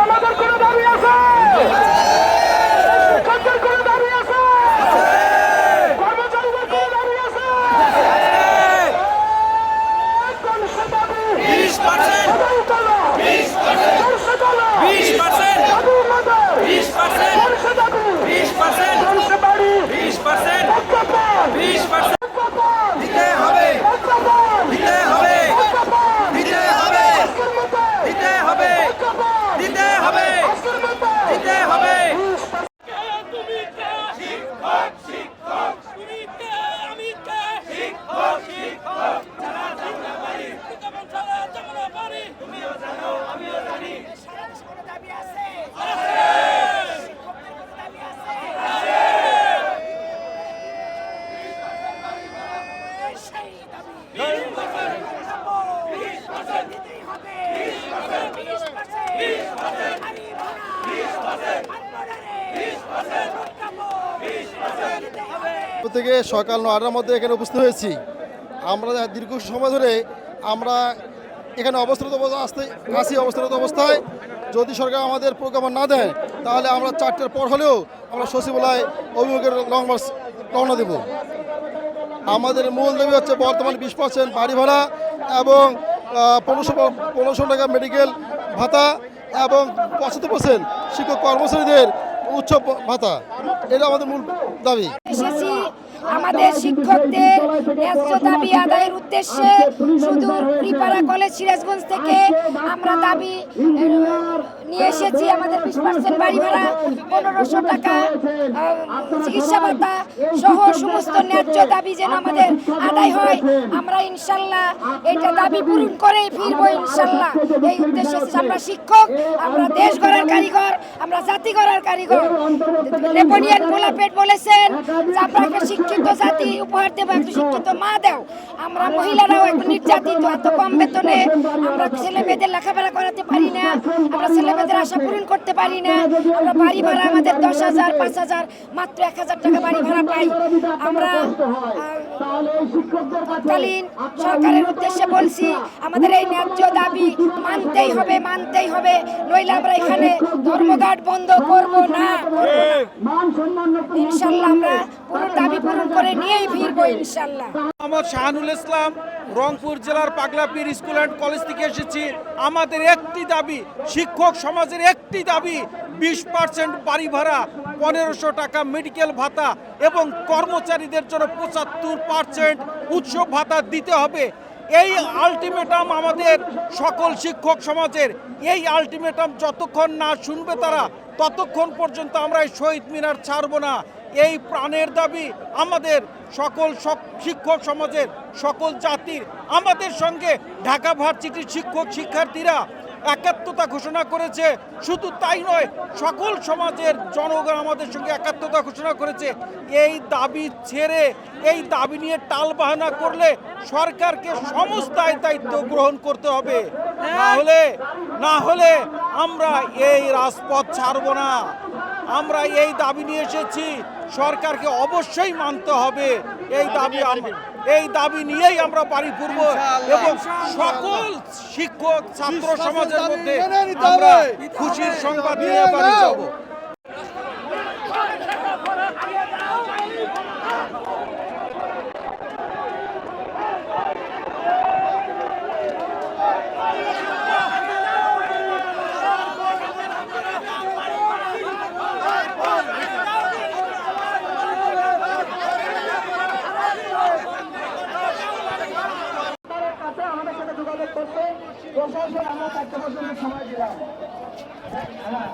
আমাদের কোনো দাবি আছে শিক্ষকদের কোনো দাবি আছে কর্মচারীদের কোনো দাবি আছে কোন সে দাবি বিশ পার্সেন্ট সবাই তোলো বিশ পার্সেন্ট কোন সে তোলো বিশ পার্সেন্ট দাবি আমাদের বিশ পার্সেন্ট কোন সে দাবি বিশ পার্সেন্ট কোন সে বাড়ি বিশ পার্সেন্ট প্রজ্ঞাপন বিশ পার্সেন্ট প্রজ্ঞাপন দিতে হবে প্রজ্ঞাপন দিতে হবে প্রজ্ঞাপন দিতে হবে আজকের মতো দিতে হবে প্রজ্ঞাপন দিতে হবে আজকের মতো দিতে হবে তুমি কে শিক্ষক শিক্ষক তুমি কে আমি কে শিক্ষক শিক্ষক যারা জানা পারি বিজ্ঞাপন ছাড়া জানা পারি তুমিও জানো আমিও জানি কোনো দাবি আছে শিক্ষকদের কোনো দাবি আছে সেই দাবি দিতেই হবে বিশ পার্সেন্ট আমি ভাড়া আন্দোলনে প্রজ্ঞাপন দিতেই হবে থেকে সকাল নয়টার মধ্যে এখানে উপস্থিত হয়েছি। আমরা দীর্ঘ সময় ধরে আমরা এখানে অবস্থারত অবস্থা- আসতে আসি অবস্থারত অবস্থায়। যদি সরকার আমাদের প্রজ্ঞাপন না দেয়, তাহলে আমরা চারটের পর হলেও আমরা সচিবালয় অভিমুখের লং মার্চ রওনা দেব। আমাদের মূল দাবি হচ্ছে বর্তমান বিশ পার্সেন্ট বাড়ি ভাড়া এবং পনেরোশো পনেরোশো টাকা মেডিকেল ভাতা এবং পঁচাত্তর পার্সেন্ট শিক্ষক কর্মচারীদের উচ্চ ভাতা। এটা আমাদের মূল দাবি। আমাদের শিক্ষকদের ন্যায্য দাবি আদায়ের উদ্দেশ্যে শুধু রিপাড়া কলেজ সিরাজগঞ্জ থেকে আমরা দাবি নিয়ে এসেছি আমাদের বিশ পার্সেন্ট বাড়ি ভাড়া পনেরোশো টাকা চিকিৎসা ভাতা সহ সমস্ত ন্যায্য দাবি যেন আমাদের আদায় হয় আমরা ইনশাল্লাহ এটা দাবি পূরণ করেই ফিরবো ইনশাল্লাহ এই উদ্দেশ্যে। আমরা শিক্ষক আমরা দেশ গড়ার কারিগর আমরা জাতি গড়ার কারিগর নেপোলিয়ান গোলাপেট বলেছেন যে একটা শিক্ষিত জাতি উপহার দেবো একটা শিক্ষিত মা দেও। আমরা মহিলারাও এখন নির্যাতিত এত কম বেতনে আমরা ছেলে মেয়েদের লেখাপড়া করাতে পারি না আমরা ছেলে মেয়েদের আশা পূরণ করতে পারি না আমরা বাড়ি ভাড়া আমাদের দশ হাজার পাঁচ হাজার মাত্র এক হাজার টাকা বাড়ি ভাড়া পাই। আমরা তৎকালীন সরকারের উদ্দেশ্যে বলছি আমাদের এই ন্যায্য দাবি মানতেই হবে মানতেই হবে। নইলে আমরা এখানে ধর্মঘাট বন্ধ করব না। ইনশাল্লাহ আমরা পুরো দাবি পূরণ করে নিয়েই ফিরবো ইনশাল্লাহ। মোহাম্মদ শাহানুল ইসলাম, রংপুর জেলার পাগলাপীর স্কুল অ্যান্ড কলেজ থেকে এসেছি। আমাদের একটি দাবি, শিক্ষক সমাজের একটি দাবি, বিশ পার্সেন্ট বাড়ি ভাড়া, পনেরোশো টাকা মেডিকেল ভাতা এবং কর্মচারীদের জন্য পঁচাত্তর পার্সেন্ট উৎসব ভাতা দিতে হবে। এই আলটিমেটাম আমাদের সকল শিক্ষক সমাজের। এই আলটিমেটাম যতক্ষণ না শুনবে তারা, ততক্ষণ পর্যন্ত আমরা এই শহীদ মিনার ছাড়বো না। এই প্রাণের দাবি আমাদের সকল সক- শিক্ষক সমাজের সকল জাতির। আমাদের সঙ্গে ঢাকা ভার্সিটির শিক্ষক শিক্ষার্থীরা একাত্মতা ঘোষণা করেছে। শুধু তাই নয়, সকল সমাজের জনগণ আমাদের সঙ্গে একাত্মতা ঘোষণা করেছে। এই দাবি ছেড়ে, এই দাবি নিয়ে টালবাহানা করলে সরকারকে সমস্ত দায়িত্ব গ্রহণ করতে হবে। না হলে না হলে আমরা এই রাজপথ ছাড়ব না। আমরা এই দাবি নিয়ে এসেছি। সরকারকে অবশ্যই মানতে হবে। এই দাবি এই দাবি নিয়েই আমরা বাড়ি করব এবং সকল শিক্ষক ছাত্র সমাজের মধ্যে আমরা খুশির সংবাদ নিয়ে বাড়ি যাব। প্রশাসন আমরা চারটে পর্যন্ত সময় দিলাম। হ্যাঁ।, হ্যাঁ।